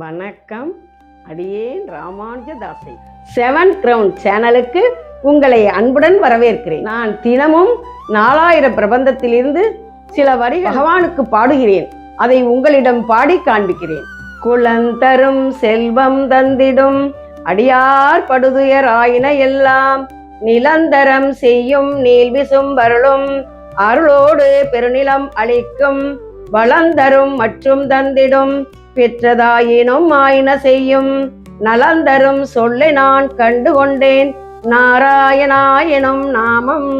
வணக்கம். அடியேன் ராமானுஜதாசை. Seven ground சேனலுக்கு உங்களை அன்புடன் வரவேற்கிறேன். நான் தினமும் நாலாயிரம் பிரபந்தத்திலிருந்து சில வரி பகவானுக்கு பாடுகிறேன். அதை உங்களிடம் பாடி காண்பிக்கிறேன். குளந்தரும் செல்வம் தந்திடும். அடியார் படுதுயராயின எல்லாம் நிலந்தரம் செய்யும் நீல்விசும் வருளும். அருளோடு பெருநிலம் அளிக்கும் வளந்தரும் மற்றும் தந்திடும். பெற்றதாயினும் ஆயின செய்யும். நலந்தரும் சொல்லை நான் கண்டு கொண்டேன் நாராயணாயனும் நாமம்.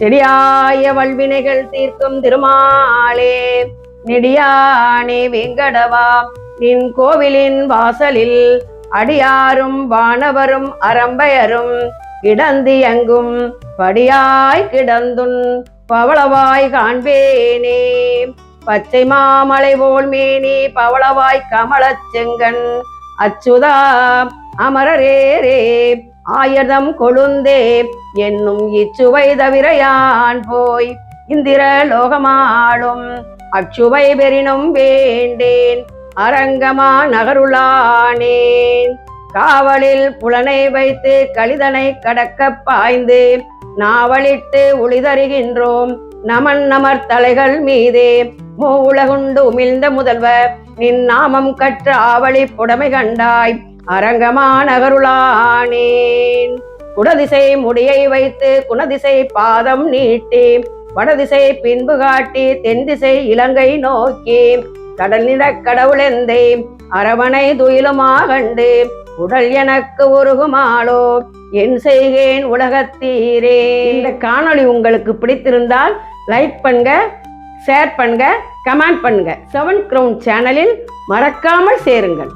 செடியாய வல்வினைகள் தீர்க்கும் திருமாலே. நெடியானே வெங்கடவா நின் கோவிலின் வாசலில் அடியாரும் வானவரும் அரம்பையரும் கிடந்து எங்கும் படியாய் கிடந்துன் பவளவாய் காண்பேனே. பச்சை மாமலை போல் மேனி பவளவாய் கமலச் செங்கன். அச்சுதா அமரரேரே ஆயதம் கொழுந்தே என்னும் இச்சுவை தவிர யான் போய் இந்திர லோகமாளும். அச்சுவை பெறினும் வேண்டேன் அரங்கமா நகருளானேன். காவலில் புலனை வைத்து கலிதனை கடக்க பாய்ந்து நாவலிட்டு ஒளிதருகின்றோம் நமன் நமர் தலைகள் மீதே. மூவுலகுண்டு உமிழ்ந்த முதல்வர் நின் நாமம் கற்ற ஆவலி புடமை கண்டாய். அரங்கமா குடதிசை முடியை வைத்து குணதிசை பாதம் நீட்டி வடதிசை பின்பு காட்டி தென் திசை இலங்கை நோக்கி கடல் நிற கடவுளெந்தே அரவணை துயிலுமாகண்டு உடல் எனக்கு உருகுமாளோ? என் செய்கேன் உலகத்தீரே இந்த காணொளி உங்களுக்கு பிடித்திருந்தால் லைக் பண்ணுங்க ஷேர் பண்ணுங்க கமெண்ட் பண்ணுங்க. செவன் க்ரௌண்ட் சேனலில் மறக்காமல் சேருங்கள்.